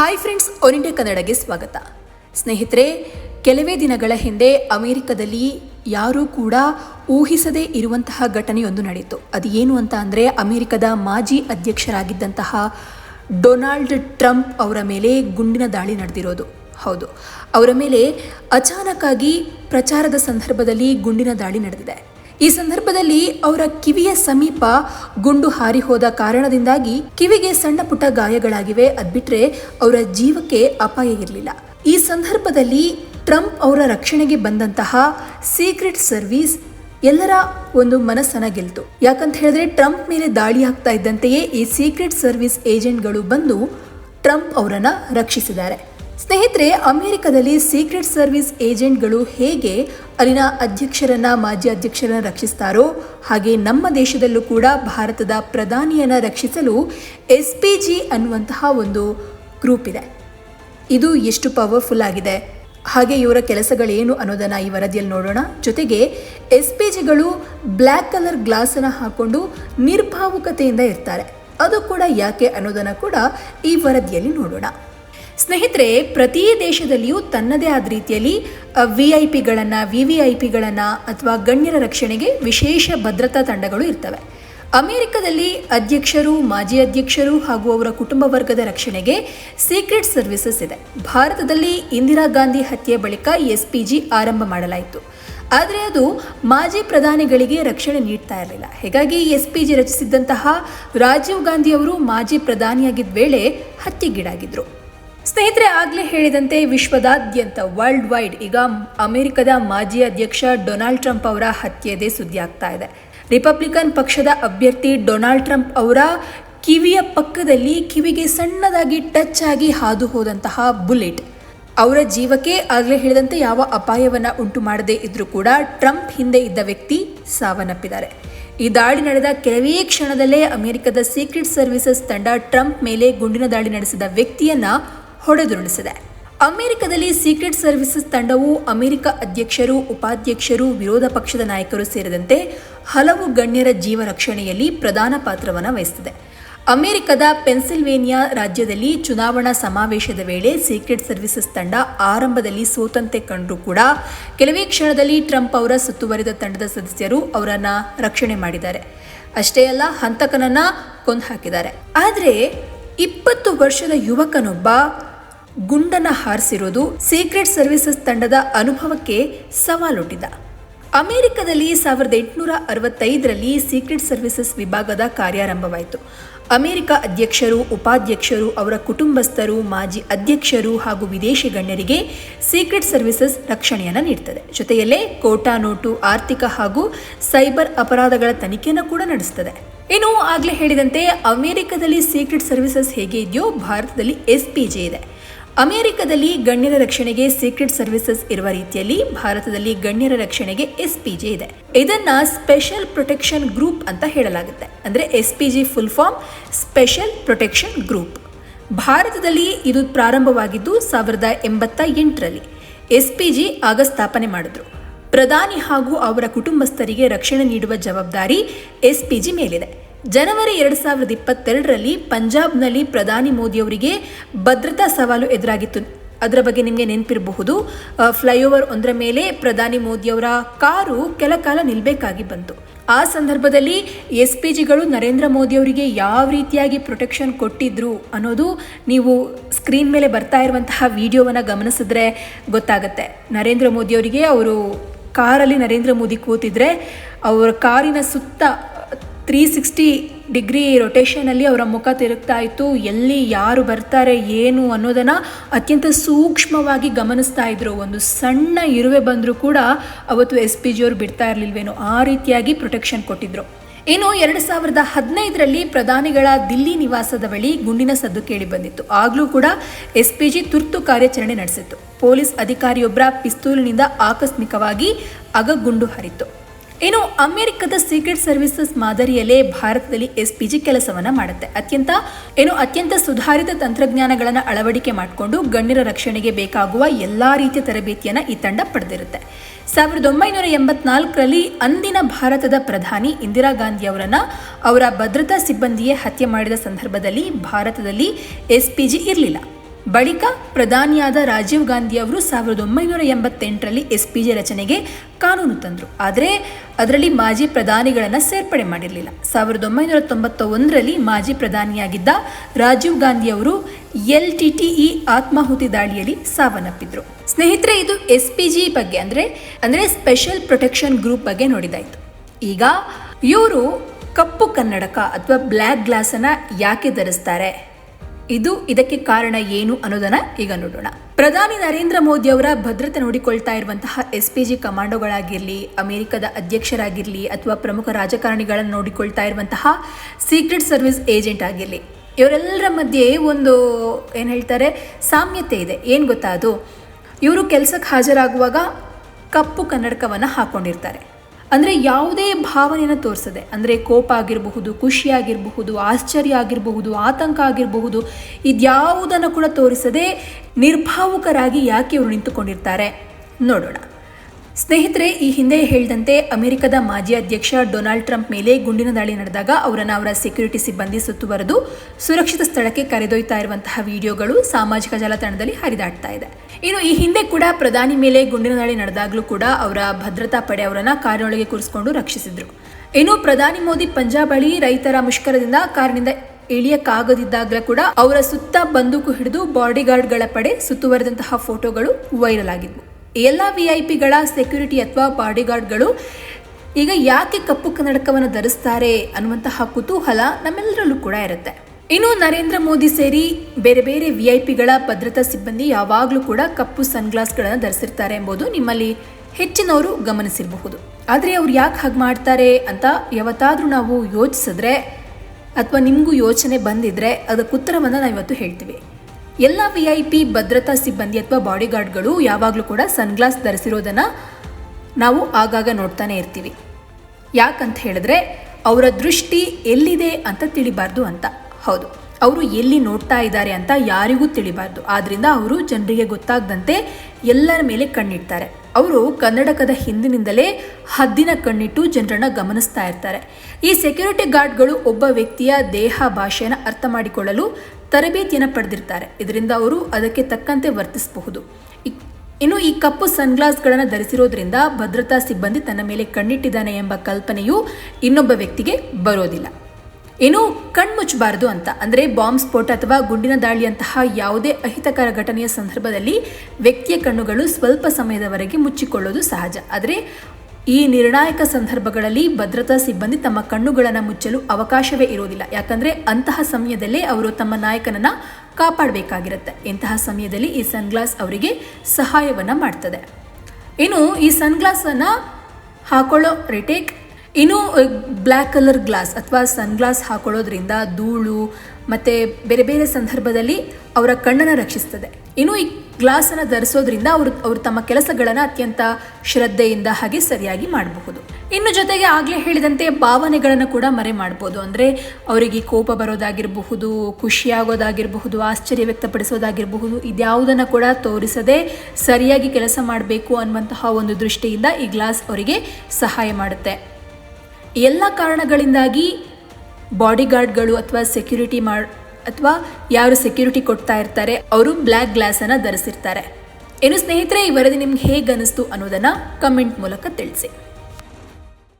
Hi friends all India ಕನ್ನಡಗೆ ಸ್ವಾಗತ. ಸ್ನೇಹಿತರೆ, ಕೆಲವೇ ದಿನಗಳ ಹಿಂದೆ ಅಮೆರಿಕದಲ್ಲಿ ಯಾರೂ ಕೂಡ ಊಹಿಸದೇ ಇರುವಂತಹ ಘಟನೆಯೊಂದು ನಡೆಯಿತು. ಅದು ಏನು ಅಂತ ಅಂದರೆ ಅಮೆರಿಕದ ಮಾಜಿ ಅಧ್ಯಕ್ಷರಾಗಿದ್ದಂತಹ ಡೊನಾಲ್ಡ್ ಟ್ರಂಪ್ ಅವರ ಮೇಲೆ ಗುಂಡಿನ ದಾಳಿ ನಡೆದಿರೋದು. ಹೌದು. ಅವರ ಮೇಲೆ ಅಚಾನಕ್ಕಾಗಿ ಪ್ರಚಾರದ ಸಂದರ್ಭದಲ್ಲಿ ಗುಂಡಿನ ದಾಳಿ ನಡೆದಿದೆ. ಈ ಸಂದರ್ಭದಲ್ಲಿ ಅವರ ಕಿವಿಯ ಸಮೀಪ ಗುಂಡು ಹಾರಿ ಹೋದ ಕಾರಣದಿಂದಾಗಿ ಕಿವಿಗೆ ಸಣ್ಣ ಪುಟ್ಟ ಗಾಯಗಳಾಗಿವೆ. ಅದ್ಬಿಟ್ರೆ ಅವರ ಜೀವಕ್ಕೆ ಅಪಾಯ ಇರಲಿಲ್ಲ. ಈ ಸಂದರ್ಭದಲ್ಲಿ ಟ್ರಂಪ್ ಅವರ ರಕ್ಷಣೆಗೆ ಬಂದಂತಹ ಸೀಕ್ರೆಟ್ ಸರ್ವಿಸ್ ಎಲ್ಲರ ಒಂದು ಮನಸ್ಸನ್ನ ಗೆಲ್ತು. ಯಾಕಂತ ಹೇಳಿದ್ರೆ ಟ್ರಂಪ್ ಮೇಲೆ ದಾಳಿ ಆಗ್ತಾ ಇದ್ದಂತೆಯೇ ಈ ಸೀಕ್ರೆಟ್ ಸರ್ವಿಸ್ ಏಜೆಂಟ್ಗಳು ಬಂದು ಟ್ರಂಪ್ ಅವರನ್ನ ರಕ್ಷಿಸಿದ್ದಾರೆ. ಸ್ನೇಹಿತರೆ, ಅಮೆರಿಕದಲ್ಲಿ ಸೀಕ್ರೆಟ್ ಸರ್ವಿಸ್ ಏಜೆಂಟ್ಗಳು ಹೇಗೆ ಅಲ್ಲಿನ ಅಧ್ಯಕ್ಷರನ್ನ, ಮಾಜಿ ಅಧ್ಯಕ್ಷರನ್ನ ರಕ್ಷಿಸ್ತಾರೋ, ಹಾಗೆ ನಮ್ಮ ದೇಶದಲ್ಲೂ ಕೂಡ ಭಾರತದ ಪ್ರಧಾನಿಯನ್ನ ರಕ್ಷಿಸಲು ಎಸ್ ಪಿ ಜಿ ಅನ್ನುವಂತಹ ಒಂದು ಗ್ರೂಪ್ ಇದೆ. ಇದು ಎಷ್ಟು ಪವರ್ಫುಲ್ ಆಗಿದೆ? ಹಾಗೆ ಇವರ ಕೆಲಸಗಳೇನು ಅನ್ನೋದನ್ನು ಈ ವರದಿಯಲ್ಲಿ ನೋಡೋಣ. ಜೊತೆಗೆ ಎಸ್ ಪಿ ಜಿಗಳು ಬ್ಲ್ಯಾಕ್ ಕಲರ್ ಗ್ಲಾಸನ್ನು ಹಾಕ್ಕೊಂಡು ನಿರ್ಭಾವುಕತೆಯಿಂದ ಇರ್ತಾರೆ. ಅದು ಕೂಡ ಯಾಕೆ ಅನ್ನೋದನ್ನು ಕೂಡ ಈ ವರದಿಯಲ್ಲಿ ನೋಡೋಣ. ಸ್ನೇಹಿತರೆ, ಪ್ರತಿ ದೇಶದಲ್ಲಿಯೂ ತನ್ನದೇ ಆದ ರೀತಿಯಲ್ಲಿ ವಿ ಐ ಪಿಗಳನ್ನು ವಿ ವಿ ಐ ಪಿಗಳನ್ನು ಅಥವಾ ಗಣ್ಯರ ರಕ್ಷಣೆಗೆ ವಿಶೇಷ ಭದ್ರತಾ ತಂಡಗಳು ಇರ್ತವೆ. ಅಮೆರಿಕದಲ್ಲಿ ಅಧ್ಯಕ್ಷರು, ಮಾಜಿ ಅಧ್ಯಕ್ಷರು ಹಾಗೂ ಅವರ ಕುಟುಂಬ ವರ್ಗದ ರಕ್ಷಣೆಗೆ ಸೀಕ್ರೆಟ್ ಸರ್ವಿಸಸ್ ಇದೆ. ಭಾರತದಲ್ಲಿ ಇಂದಿರಾ ಗಾಂಧಿ ಹತ್ಯೆ ಬಳಿಕ ಎಸ್ ಪಿ ಜಿ ಆರಂಭ ಮಾಡಲಾಯಿತು. ಆದರೆ ಅದು ಮಾಜಿ ಪ್ರಧಾನಿಗಳಿಗೆ ರಕ್ಷಣೆ ನೀಡ್ತಾ ಇರಲಿಲ್ಲ. ಹೀಗಾಗಿ ಎಸ್ ಪಿ ಜಿ ರಚಿಸಿದ್ದಂತಹ ರಾಜೀವ್ ಗಾಂಧಿ ಅವರು ಮಾಜಿ ಪ್ರಧಾನಿಯಾಗಿದ್ದ ವೇಳೆ ಹತ್ಯೆಗೀಡಾಗಿದ್ರು. ಸ್ನೇಹಿತರೆ, ಆಗಲೇ ಹೇಳಿದಂತೆ ವಿಶ್ವದಾದ್ಯಂತ ವರ್ಲ್ಡ್ ವೈಡ್ ಈಗ ಅಮೆರಿಕದ ಮಾಜಿ ಅಧ್ಯಕ್ಷ ಡೊನಾಲ್ಡ್ ಟ್ರಂಪ್ ಅವರ ಹತ್ಯೆದೇ ಸುದ್ದಿ ಆಗ್ತಾ ಇದೆ. ರಿಪಬ್ಲಿಕನ್ ಪಕ್ಷದ ಅಭ್ಯರ್ಥಿ ಡೊನಾಲ್ಡ್ ಟ್ರಂಪ್ ಅವರ ಕಿವಿಯ ಪಕ್ಕದಲ್ಲಿ ಕಿವಿಗೆ ಸಣ್ಣದಾಗಿ ಟಚ್ ಆಗಿ ಹಾದು ಹೋದಂತಹ ಬುಲೆಟ್. ಅವರ ಜೀವಕ್ಕೆ ಆಗಲೇ ಹೇಳಿದಂತೆ ಯಾವ ಅಪಾಯವನ್ನ ಉಂಟು ಮಾಡದೇ ಇದ್ದರೂ ಕೂಡ ಟ್ರಂಪ್ ಹಿಂದೆ ಇದ್ದ ವ್ಯಕ್ತಿ ಸಾವನ್ನಪ್ಪಿದ್ದಾರೆ. ಈ ದಾಳಿ ನಡೆದ ಕೆಲವೇ ಕ್ಷಣದಲ್ಲೇ ಅಮೆರಿಕದ ಸೀಕ್ರೆಟ್ ಸರ್ವಿಸಸ್ ತಂಡ ಟ್ರಂಪ್ ಮೇಲೆ ಗುಂಡಿನ ದಾಳಿ ನಡೆಸಿದ ವ್ಯಕ್ತಿಯನ್ನ ಹೊಡೆದುರುಳಿಸಿದೆ. ಅಮೆರಿಕದಲ್ಲಿ ಸೀಕ್ರೆಟ್ ಸರ್ವಿಸಸ್ ತಂಡವು ಅಮೆರಿಕ ಅಧ್ಯಕ್ಷರು, ಉಪಾಧ್ಯಕ್ಷರು, ವಿರೋಧ ಪಕ್ಷದ ನಾಯಕರು ಸೇರಿದಂತೆ ಹಲವು ಗಣ್ಯರ ಜೀವ ರಕ್ಷಣೆಯಲ್ಲಿ ಪ್ರಧಾನ ಪಾತ್ರವನ್ನು ವಹಿಸುತ್ತದೆ ಅಮೆರಿಕದ ಪೆನ್ಸಿಲ್ವೇನಿಯಾ ರಾಜ್ಯದಲ್ಲಿ ಚುನಾವಣಾ ಸಮಾವೇಶದ ವೇಳೆ ಸೀಕ್ರೆಟ್ ಸರ್ವಿಸಸ್ ತಂಡ ಆರಂಭದಲ್ಲಿ ಸೋತಂತೆ ಕಂಡರೂ ಕೂಡ ಕೆಲವೇ ಕ್ಷಣದಲ್ಲಿ ಟ್ರಂಪ್ ಅವರ ಸುತ್ತುವರಿದ ತಂಡದ ಸದಸ್ಯರು ಅವರನ್ನ ರಕ್ಷಣೆ ಮಾಡಿದ್ದಾರೆ. ಅಷ್ಟೇ ಅಲ್ಲ, ಹಂತಕನನ್ನ ಕೊಂದು ಹಾಕಿದ್ದಾರೆ ಆದರೆ ಇಪ್ಪತ್ತು ವರ್ಷದ ಯುವಕನೊಬ್ಬ ಗುಂಡನ್ನ ಹಾರಿಸಿರೋದು ಸೀಕ್ರೆಟ್ ಸರ್ವಿಸಸ್ ತಂಡದ ಅನುಭವಕ್ಕೆ ಸವಾಲೊಡ್ಡಿದ. ಅಮೆರಿಕದಲ್ಲಿ ಸಾವಿರದ ಎಂಟುನೂರ ಅರವತ್ತೈದರಲ್ಲಿ ಸೀಕ್ರೆಟ್ ಸರ್ವಿಸಸ್ ವಿಭಾಗದ ಕಾರ್ಯಾರಂಭವಾಯಿತು. ಅಮೆರಿಕ ಅಧ್ಯಕ್ಷರು, ಉಪಾಧ್ಯಕ್ಷರು, ಅವರ ಕುಟುಂಬಸ್ಥರು, ಮಾಜಿ ಅಧ್ಯಕ್ಷರು ಹಾಗೂ ವಿದೇಶಿ ಗಣ್ಯರಿಗೆ ಸೀಕ್ರೆಟ್ ಸರ್ವಿಸಸ್ ರಕ್ಷಣೆಯನ್ನು ನೀಡುತ್ತದೆ ಜೊತೆಯಲ್ಲೇ ಕೋಟಾ ನೋಟು, ಆರ್ಥಿಕ ಹಾಗೂ ಸೈಬರ್ ಅಪರಾಧಗಳ ತನಿಖೆಯನ್ನು ಕೂಡ ನಡೆಸುತ್ತದೆ ಇನ್ನು ಆಗಲೇ ಹೇಳಿದಂತೆ ಅಮೆರಿಕದಲ್ಲಿ ಸೀಕ್ರೆಟ್ ಸರ್ವಿಸಸ್ ಹೇಗೆ ಇದೆಯೋ, ಭಾರತದಲ್ಲಿ ಎಸ್ ಪಿ ಜೆ ಇದೆ. ಅಮೆರಿಕದಲ್ಲಿ ಗಣ್ಯರ ರಕ್ಷಣೆಗೆ ಸೀಕ್ರೆಟ್ ಸರ್ವಿಸಸ್ ಇರುವ ರೀತಿಯಲ್ಲಿ ಭಾರತದಲ್ಲಿ ಗಣ್ಯರ ರಕ್ಷಣೆಗೆ ಎಸ್ ಪಿ ಜಿ ಇದೆ. ಇದನ್ನ ಸ್ಪೆಷಲ್ ಪ್ರೊಟೆಕ್ಷನ್ ಗ್ರೂಪ್ ಅಂತ ಹೇಳಲಾಗುತ್ತೆ. ಅಂದ್ರೆ S P G full form special protection group ಭಾರತದಲ್ಲಿ ಇದು ಪ್ರಾರಂಭವಾಗಿದ್ದು ಸಾವಿರದ ಎಂಬತ್ತ ಎಂಟರಲ್ಲಿ ಎಸ್ ಪಿ ಜಿ ಆಗ ಸ್ಥಾಪನೆ ಮಾಡಿದ್ರು. ಪ್ರಧಾನಿ ಹಾಗೂ ಅವರ ಕುಟುಂಬಸ್ಥರಿಗೆ ರಕ್ಷಣೆ ನೀಡುವ ಜವಾಬ್ದಾರಿ ಎಸ್ ಪಿ ಜಿ ಮೇಲಿದೆ. ಜನವರಿ ಎರಡು ಸಾವಿರದ ಇಪ್ಪತ್ತೆರಡರಲ್ಲಿ ಪಂಜಾಬ್ನಲ್ಲಿ ಪ್ರಧಾನಿ ಮೋದಿಯವರಿಗೆ ಭದ್ರತಾ ಸವಾಲು ಎದುರಾಗಿತ್ತು. ಅದರ ಬಗ್ಗೆ ನಿಮಗೆ ನೆನಪಿರಬಹುದು. ಫ್ಲೈಓವರ್ ಒಂದರ ಮೇಲೆ ಪ್ರಧಾನಿ ಮೋದಿಯವರ ಕಾರು ಕೆಲ ಕಾಲ ನಿಲ್ಲಬೇಕಾಗಿ ಬಂತು. ಆ ಸಂದರ್ಭದಲ್ಲಿ ಎಸ್ ಪಿ ಜಿಗಳು ನರೇಂದ್ರ ಮೋದಿಯವರಿಗೆ ಯಾವ ರೀತಿಯಾಗಿ ಪ್ರೊಟೆಕ್ಷನ್ ಕೊಟ್ಟಿದ್ರು ಅನ್ನೋದು ನೀವು ಸ್ಕ್ರೀನ್ ಮೇಲೆ ಬರ್ತಾ ಇರುವಂತಹ ವಿಡಿಯೋವನ್ನು ಗಮನಿಸಿದ್ರೆ ಗೊತ್ತಾಗುತ್ತೆ. ನರೇಂದ್ರ ಮೋದಿಯವರಿಗೆ ಅವರು ಕಾರಲ್ಲಿ ನರೇಂದ್ರ ಮೋದಿ ಕೂತಿದ್ರೆ, ಅವರ ಕಾರಿನ ಸುತ್ತ ತ್ರೀ ಸಿಕ್ಸ್ಟಿ ಡಿಗ್ರಿ ರೊಟೇಷನಲ್ಲಿ ಅವರ ಮುಖ ತಿರುಗ್ತಾ ಇತ್ತು. ಎಲ್ಲಿ ಯಾರು ಬರ್ತಾರೆ, ಏನು ಅನ್ನೋದನ್ನು ಅತ್ಯಂತ ಸೂಕ್ಷ್ಮವಾಗಿ ಗಮನಿಸ್ತಾ ಇದ್ರು. ಒಂದು ಸಣ್ಣ ಇರುವೆ ಬಂದರೂ ಕೂಡ ಅವತ್ತು ಎಸ್ ಪಿ ಜಿಯವರು ಬಿಡ್ತಾ ಇರಲಿಲ್ವೇನೋ ಆ ರೀತಿಯಾಗಿ ಪ್ರೊಟೆಕ್ಷನ್ ಕೊಟ್ಟಿದ್ರು. ಇನ್ನು ಎರಡು ಸಾವಿರದ ಹದಿನೈದರಲ್ಲಿ ಪ್ರಧಾನಿಗಳ ದಿಲ್ಲಿ ನಿವಾಸದ ಬಳಿ ಗುಂಡಿನ ಸದ್ದು ಕೇಳಿ ಬಂದಿತ್ತು. ಆಗಲೂ ಕೂಡ ಎಸ್ ಪಿ ಜಿ ತುರ್ತು ಕಾರ್ಯಾಚರಣೆ ನಡೆಸಿತ್ತು. ಪೊಲೀಸ್ ಅಧಿಕಾರಿಯೊಬ್ಬರ ಪಿಸ್ತೂಲಿನಿಂದ ಆಕಸ್ಮಿಕವಾಗಿ ಅಗ ಗುಂಡು ಹರಿತು. ಇನ್ನು ಅಮೆರಿಕದ ಸೀಕ್ರೆಟ್ ಸರ್ವಿಸಸ್ ಮಾದರಿಯಲ್ಲೇ ಭಾರತದಲ್ಲಿ ಎಸ್ ಪಿ ಜಿ ಕೆಲಸವನ್ನ ಮಾಡುತ್ತೆ. ಅತ್ಯಂತ ಏನು ಅತ್ಯಂತ ಸುಧಾರಿತ ತಂತ್ರಜ್ಞಾನಗಳನ್ನು ಅಳವಡಿಕೆ ಮಾಡಿಕೊಂಡು ಗಣ್ಯರ ರಕ್ಷಣೆಗೆ ಬೇಕಾಗುವ ಎಲ್ಲಾ ರೀತಿಯ ತರಬೇತಿಯನ್ನ ಈ ತಂಡ ಪಡೆದಿರುತ್ತೆ. ಸಾವಿರದ ಒಂಬೈನೂರ ಎಂಬತ್ನಾಲ್ಕರಲ್ಲಿ ಅಂದಿನ ಭಾರತದ ಪ್ರಧಾನಿ ಇಂದಿರಾ ಗಾಂಧಿ ಅವರನ್ನ ಅವರ ಭದ್ರತಾ ಸಿಬ್ಬಂದಿಯೇ ಹತ್ಯೆ ಮಾಡಿದ ಸಂದರ್ಭದಲ್ಲಿ ಭಾರತದಲ್ಲಿ ಎಸ್ ಪಿ ಜಿ ಇರಲಿಲ್ಲ. ಬಳಿಕ ಪ್ರಧಾನಿಯಾದ ರಾಜೀವ್ ಗಾಂಧಿ ಅವರು ಸಾವಿರದ ಒಂಬೈನೂರ ಎಂಬತ್ತೆಂಟರಲ್ಲಿ ಎಸ್ ಪಿ ಜಿ ರಚನೆಗೆ ಕಾನೂನು ತಂದರು. ಆದರೆ ಅದರಲ್ಲಿ ಮಾಜಿ ಪ್ರಧಾನಿಗಳನ್ನು ಸೇರ್ಪಡೆ ಮಾಡಿರಲಿಲ್ಲ. ಸಾವಿರದ ಒಂಬೈನೂರ ತೊಂಬತ್ತ ಒಂದರಲ್ಲಿ ಮಾಜಿ ಪ್ರಧಾನಿಯಾಗಿದ್ದ ರಾಜೀವ್ ಗಾಂಧಿ ಅವರು ಎಲ್ ಟಿ ಟಿ ಇ ಆತ್ಮಾಹುತಿ ದಾಳಿಯಲ್ಲಿ ಸಾವನ್ನಪ್ಪಿದ್ರು. ಸ್ನೇಹಿತರೆ, ಇದು ಎಸ್ ಪಿ ಜಿ ಬಗ್ಗೆ ಅಂದರೆ ಅಂದರೆ ಸ್ಪೆಷಲ್ ಪ್ರೊಟೆಕ್ಷನ್ ಗ್ರೂಪ್ ಬಗ್ಗೆ ನೋಡಿದಾಯಿತು. ಈಗ ಇವರು ಕಪ್ಪು ಕನ್ನಡಕ ಅಥವಾ ಬ್ಲ್ಯಾಕ್ ಗ್ಲಾಸನ್ನು ಯಾಕೆ ಧರಿಸ್ತಾರೆ? ಇದು ಇದಕ್ಕೆ ಕಾರಣ ಏನು ಅನ್ನೋದನ್ನ ಈಗ ನೋಡೋಣ. ಪ್ರಧಾನಿ ನರೇಂದ್ರ ಮೋದಿ ಅವರ ಭದ್ರತೆ ನೋಡಿಕೊಳ್ತಾ ಇರುವಂತಹ ಎಸ್ ಪಿ ಜಿ ಕಮಾಂಡೋಗಳಾಗಿರಲಿ, ಅಮೆರಿಕದ ಅಧ್ಯಕ್ಷರಾಗಿರಲಿ ಅಥವಾ ಪ್ರಮುಖ ರಾಜಕಾರಣಿಗಳನ್ನು ನೋಡಿಕೊಳ್ತಾ ಇರುವಂತಹ ಸೀಕ್ರೆಟ್ ಸರ್ವಿಸ್ ಏಜೆಂಟ್ ಆಗಿರಲಿ, ಇವರೆಲ್ಲರ ಮಧ್ಯೆ ಒಂದು ಏನು ಹೇಳ್ತಾರೆ ಸಾಮ್ಯತೆ ಇದೆ. ಏನು ಗೊತ್ತಾ ಅದು? ಇವರು ಕೆಲಸಕ್ಕೆ ಹಾಜರಾಗುವಾಗ ಕಪ್ಪು ಕನ್ನಡಕವನ್ನು ಹಾಕೊಂಡಿರ್ತಾರೆ. ಅಂದರೆ ಯಾವುದೇ ಭಾವನೆಯನ್ನು ತೋರಿಸದೆ, ಅಂದರೆ ಕೋಪ ಆಗಿರಬಹುದು, ಖುಷಿ ಆಗಿರಬಹುದು, ಆಶ್ಚರ್ಯ ಆಗಿರಬಹುದು, ಆತಂಕ ಆಗಿರಬಹುದು, ಇದ್ಯಾವುದನ್ನು ಕೂಡ ತೋರಿಸದೆ ನಿರ್ಭಾವುಕರಾಗಿ ಯಾಕೆ ಇವರು ನಿಂತುಕೊಂಡಿರ್ತಾರೆ? ನೋಡೋಣ. ಸ್ನೇಹಿತರೆ, ಈ ಹಿಂದೆ ಹೇಳಿದಂತೆ ಅಮೆರಿಕದ ಮಾಜಿ ಅಧ್ಯಕ್ಷ ಡೊನಾಲ್ಡ್ ಟ್ರಂಪ್ ಮೇಲೆ ಗುಂಡಿನ ದಾಳಿ ನಡೆದಾಗ ಅವರನ್ನು ಅವರ ಸೆಕ್ಯೂರಿಟಿ ಸಿಬ್ಬಂದಿ ಸುತ್ತುವರೆದು ಸುರಕ್ಷಿತ ಸ್ಥಳಕ್ಕೆ ಕರೆದೊಯ್ತಾ ಇರುವಂತಹ ವಿಡಿಯೋಗಳು ಸಾಮಾಜಿಕ ಜಾಲತಾಣದಲ್ಲಿ ಹರಿದಾಡ್ತಾ ಇದೆ. ಇನ್ನು ಈ ಹಿಂದೆ ಕೂಡ ಪ್ರಧಾನಿ ಮೇಲೆ ಗುಂಡಿನ ದಾಳಿ ನಡೆದಾಗಲೂ ಕೂಡ ಅವರ ಭದ್ರತಾ ಪಡೆ ಅವರನ್ನು ಕಾರಿನೊಳಗೆ ಕೂರಿಸಿಕೊಂಡು ರಕ್ಷಿಸಿದ್ರು. ಇನ್ನು ಪ್ರಧಾನಿ ಮೋದಿ ಪಂಜಾಬ್ ಬಳಿ ರೈತರ ಮುಷ್ಕರದಿಂದ ಕಾರಿನಿಂದ ಇಳಿಯಕ್ಕಾಗದಿದ್ದಾಗಲೂ ಕೂಡ ಅವರ ಸುತ್ತ ಬಂದೂಕು ಹಿಡಿದು ಬಾಡಿಗಾರ್ಡ್ಗಳ ಪಡೆ ಸುತ್ತುವರೆದಂತಹ ಫೋಟೋಗಳು ವೈರಲ್ ಆಗಿದ್ವು. ಎಲ್ಲ ವಿ ಐ ಪಿಗಳ ಸೆಕ್ಯೂರಿಟಿ ಅಥವಾ ಬಾಡಿಗಾರ್ಡ್ಗಳು ಈಗ ಯಾಕೆ ಕಪ್ಪು ಕನ್ನಡಕವನ್ನು ಧರಿಸ್ತಾರೆ ಅನ್ನುವಂತಹ ಕುತೂಹಲ ನಮ್ಮೆಲ್ಲರಲ್ಲೂ ಕೂಡ ಇರುತ್ತೆ. ಇನ್ನು ನರೇಂದ್ರ ಮೋದಿ ಸೇರಿ ಬೇರೆ ಬೇರೆ ವಿ ಐ ಪಿಗಳ ಭದ್ರತಾ ಸಿಬ್ಬಂದಿ ಯಾವಾಗಲೂ ಕೂಡ ಕಪ್ಪು ಸನ್ಗ್ಲಾಸ್ಗಳನ್ನು ಧರಿಸಿರ್ತಾರೆ ಎಂಬುದು ನಿಮ್ಮಲ್ಲಿ ಹೆಚ್ಚಿನವರು ಗಮನಿಸಿರಬಹುದು. ಆದರೆ ಅವ್ರು ಯಾಕೆ ಹಾಗೆ ಮಾಡ್ತಾರೆ ಅಂತ ಯಾವತ್ತಾದರೂ ನಾವು ಯೋಚಿಸಿದ್ರೆ ಅಥವಾ ನಿಮಗೂ ಯೋಚನೆ ಬಂದಿದ್ರೆ ಅದಕ್ಕೆ ಉತ್ತರವನ್ನು ನಾವು ಇವತ್ತು ಹೇಳ್ತೀವಿ. ಎಲ್ಲ ವಿ ಐ ಪಿ ಭದ್ರತಾ ಸಿಬ್ಬಂದಿ ಅಥವಾ ಬಾಡಿಗಾರ್ಡ್ಗಳು ಯಾವಾಗಲೂ ಕೂಡ ಸನ್ಗ್ಲಾಸ್ ಧರಿಸಿರೋದನ್ನು ನಾವು ಆಗಾಗ ನೋಡ್ತಾನೆ ಇರ್ತೀವಿ. ಯಾಕಂತ ಹೇಳಿದ್ರೆ ಅವರ ದೃಷ್ಟಿ ಎಲ್ಲಿದೆ ಅಂತ ತಿಳಿಬಾರ್ದು ಅಂತ. ಹೌದು, ಅವರು ಎಲ್ಲಿ ನೋಡ್ತಾ ಇದ್ದಾರೆ ಅಂತ ಯಾರಿಗೂ ತಿಳಿಬಾರ್ದು. ಆದ್ದರಿಂದ ಅವರು ಜನರಿಗೆ ಗೊತ್ತಾಗದಂತೆ ಎಲ್ಲರ ಮೇಲೆ ಕಣ್ಣಿಡ್ತಾರೆ. ಅವರು ಕನ್ನಡಕದ ಹಿಂದಿನಿಂದಲೇ ಹದ್ದಿನ ಕಣ್ಣಿಟ್ಟು ಜನರನ್ನ ಗಮನಿಸ್ತಾ ಇರ್ತಾರೆ. ಈ ಸೆಕ್ಯೂರಿಟಿ ಗಾರ್ಡ್ಗಳು ಒಬ್ಬ ವ್ಯಕ್ತಿಯ ದೇಹ ಭಾಷೆಯನ್ನು ಅರ್ಥ ಮಾಡಿಕೊಳ್ಳಲು ತರಬೇತಿಯನ್ನು ಪಡೆದಿರ್ತಾರೆ. ಇದರಿಂದ ಅವರು ಅದಕ್ಕೆ ತಕ್ಕಂತೆ ವರ್ತಿಸಬಹುದು. ಇನ್ನು ಈ ಕಪ್ಪು ಸನ್ಗ್ಲಾಸ್ಗಳನ್ನು ಧರಿಸಿರೋದ್ರಿಂದ ಭದ್ರತಾ ಸಿಬ್ಬಂದಿ ತನ್ನ ಮೇಲೆ ಕಣ್ಣಿಟ್ಟಿದ್ದಾನೆ ಎಂಬ ಕಲ್ಪನೆಯು ಇನ್ನೊಬ್ಬ ವ್ಯಕ್ತಿಗೆ ಬರೋದಿಲ್ಲ. ಇನ್ನು ಕಣ್ಮುಚ್ಚಬಾರದು ಅಂತ. ಅಂದರೆ ಬಾಂಬ್ ಸ್ಫೋಟ ಅಥವಾ ಗುಂಡಿನ ದಾಳಿಯಂತಹ ಯಾವುದೇ ಅಹಿತಕರ ಘಟನೆಯ ಸಂದರ್ಭದಲ್ಲಿ ವ್ಯಕ್ತಿಯ ಕಣ್ಣುಗಳು ಸ್ವಲ್ಪ ಸಮಯದವರೆಗೆ ಮುಚ್ಚಿಕೊಳ್ಳೋದು ಸಹಜ. ಆದರೆ ಈ ನಿರ್ಣಾಯಕ ಸಂದರ್ಭಗಳಲ್ಲಿ ಭದ್ರತಾ ಸಿಬ್ಬಂದಿ ತಮ್ಮ ಕಣ್ಣುಗಳನ್ನು ಮುಚ್ಚಲು ಅವಕಾಶವೇ ಇರೋದಿಲ್ಲ. ಯಾಕಂದರೆ ಅಂತಹ ಸಮಯದಲ್ಲೇ ಅವರು ತಮ್ಮ ನಾಯಕನನ್ನು ಕಾಪಾಡಬೇಕಾಗಿರುತ್ತೆ. ಇಂತಹ ಸಮಯದಲ್ಲಿ ಈ ಸನ್ಗ್ಲಾಸ್ ಅವರಿಗೆ ಸಹಾಯವನ್ನು ಮಾಡ್ತದೆ. ಇನ್ನು ಈ ಸನ್ಗ್ಲಾಸನ್ನು ಹಾಕೊಳ್ಳೋ ರಿಟೇಕ್ ಇನ್ನು ಬ್ಲ್ಯಾಕ್ ಕಲರ್ ಗ್ಲಾಸ್ ಅಥವಾ ಸನ್ಗ್ಲಾಸ್ ಹಾಕೊಳ್ಳೋದ್ರಿಂದ ಧೂಳು ಮತ್ತು ಬೇರೆ ಬೇರೆ ಸಂದರ್ಭದಲ್ಲಿ ಅವರ ಕಣ್ಣನ್ನು ರಕ್ಷಿಸ್ತದೆ. ಇನ್ನು ಈ ಗ್ಲಾಸನ್ನು ಧರಿಸೋದ್ರಿಂದ ಅವರು ಅವರು ತಮ್ಮ ಕೆಲಸಗಳನ್ನು ಅತ್ಯಂತ ಶ್ರದ್ಧೆಯಿಂದ ಹಾಗೆ ಸರಿಯಾಗಿ ಮಾಡಬಹುದು. ಇನ್ನು ಜೊತೆಗೆ ಆಗಲೇ ಹೇಳಿದಂತೆ ಭಾವನೆಗಳನ್ನು ಕೂಡ ಮರೆ ಮಾಡ್ಬೋದು. ಅಂದರೆ ಅವರಿಗೆ ಕೋಪ ಬರೋದಾಗಿರಬಹುದು, ಖುಷಿಯಾಗೋದಾಗಿರಬಹುದು, ಆಶ್ಚರ್ಯ ವ್ಯಕ್ತಪಡಿಸೋದಾಗಿರಬಹುದು, ಇದ್ಯಾವುದನ್ನು ಕೂಡ ತೋರಿಸದೆ ಸರಿಯಾಗಿ ಕೆಲಸ ಮಾಡಬೇಕು ಅನ್ನುವಂತಹ ಒಂದು ದೃಷ್ಟಿಯಿಂದ ಈ ಗ್ಲಾಸ್ ಅವರಿಗೆ ಸಹಾಯ ಮಾಡುತ್ತೆ. ಎಲ್ಲ ಕಾರಣಗಳಿಂದಾಗಿ ಬಾಡಿಗಾರ್ಡ್ಗಳು ಅಥವಾ ಸೆಕ್ಯೂರಿಟಿ ಮಾಡ್, ಅಥವಾ ಯಾರು ಸೆಕ್ಯೂರಿಟಿ ಕೊಡ್ತಾ ಇರ್ತಾರೆ, ಅವರು ಬ್ಲ್ಯಾಕ್ ಗ್ಲಾಸನ್ನು ಧರಿಸಿರ್ತಾರೆ. ಏನು ಸ್ನೇಹಿತರೆ, ಈ ವರದಿ ನಿಮ್ಗೆ ಹೇಗೆ ಅನ್ನಿಸ್ತು ಅನ್ನೋದನ್ನು ಕಮೆಂಟ್ ಮೂಲಕ ತಿಳಿಸಿ.